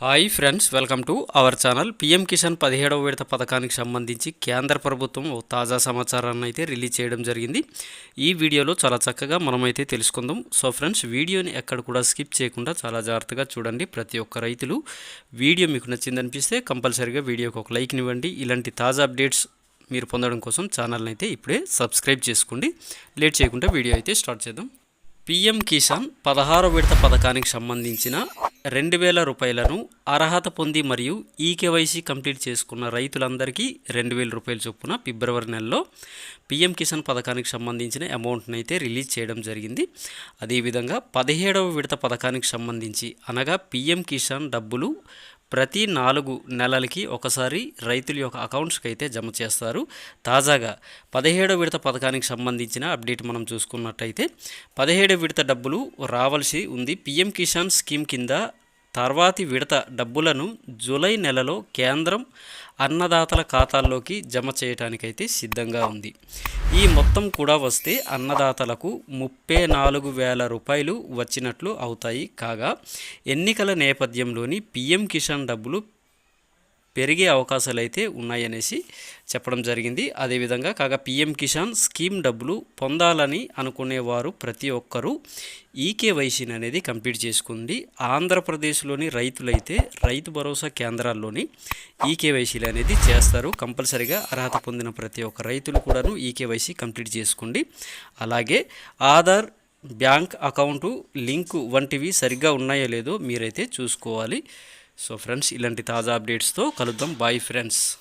Hi friends welcome to our channel. PM Kisan పదిహేడవ విడత పథకానికి సంబంధించి కేంద్ర ప్రభుత్వం ఓ తాజా సమాచారాన్ని అయితే రిలీజ్ చేయడం జరిగింది. ఈ వీడియోలో చాలా చక్కగా మనమైతే తెలుసుకుందాం. సో ఫ్రెండ్స్ వీడియోని ఎక్కడ కూడా స్కిప్ చేయకుండా చాలా జాగ్రత్తగా చూడండి. ప్రతి ఒక్క రైతులు వీడియో మీకు నచ్చిందనిపిస్తే కంపల్సరీగా వీడియోకి ఒక లైక్నివ్వండి ఇలాంటి తాజా అప్డేట్స్ మీరు పొందడం కోసం ఛానల్ని అయితే ఇప్పుడే సబ్స్క్రైబ్ చేసుకోండి. లేట్ చేయకుండా వీడియో అయితే స్టార్ట్ చేద్దాం. పిఎం కిసాన్ పదహారో విడత పథకానికి సంబంధించిన రెండు వేల రూపాయలను అర్హత పొంది మరియు ఈకేవైసీ కంప్లీట్ చేసుకున్న రైతులందరికీ రెండు వేల రూపాయల చొప్పున ఫిబ్రవరి నెలలో పిఎం కిసాన్ పథకానికి సంబంధించిన అమౌంట్ని అయితే రిలీజ్ చేయడం జరిగింది. అదేవిధంగా పదిహేడవ విడత పథకానికి సంబంధించి అనగా పిఎం కిసాన్ డబ్బులు ప్రతి నాలుగు నెలలకి ఒకసారి రైతుల యొక్క అకౌంట్స్కి అయితే జమ చేస్తారు. తాజాగా పదిహేడో విడత పథకానికి సంబంధించిన అప్డేట్ మనం చూసుకున్నట్టయితే పదిహేడో విడత డబ్బులు రావాల్సి ఉంది. పిఎం కిసాన్ స్కీమ్ కింద తర్వాతి విడత డబ్బులను జూలై నెలలో కేంద్రం అన్నదాతల ఖాతాల్లోకి జమ చేయటానికైతే సిద్ధంగా ఉంది. ఈ మొత్తం కూడా వస్తే అన్నదాతలకు ముప్పై నాలుగు వేల రూపాయలు వచ్చినట్లు అవుతాయి. కాగా ఎన్నికల నేపథ్యంలోని పిఎం కిసాన్ డబ్బులు పెరిగే అవకాశాలు అయితే ఉన్నాయనేసి చెప్పడం జరిగింది. అదేవిధంగా కాగా పిఎం కిసాన్ స్కీమ్ డబ్బులు పొందాలని అనుకునేవారు ప్రతి ఒక్కరూ ఈకేవైసీని అనేది కంప్లీట్ చేసుకుంది. ఆంధ్రప్రదేశ్లోని రైతులైతే రైతు భరోసా కేంద్రాల్లోని ఈకేవైసీలు అనేది చేస్తారు. కంపల్సరిగా అర్హత పొందిన ప్రతి ఒక్క రైతులు కూడాను ఈకేవైసీ కంప్లీట్ చేసుకోండి అలాగే ఆధార్ బ్యాంక్ అకౌంటు లింకు వంటివి సరిగ్గా ఉన్నాయో లేదో మీరైతే చూసుకోవాలి. సో ఫ్రెండ్స్ ఇలాంటి తాజా అప్డేట్స్తో కలుద్దాం. Bye friends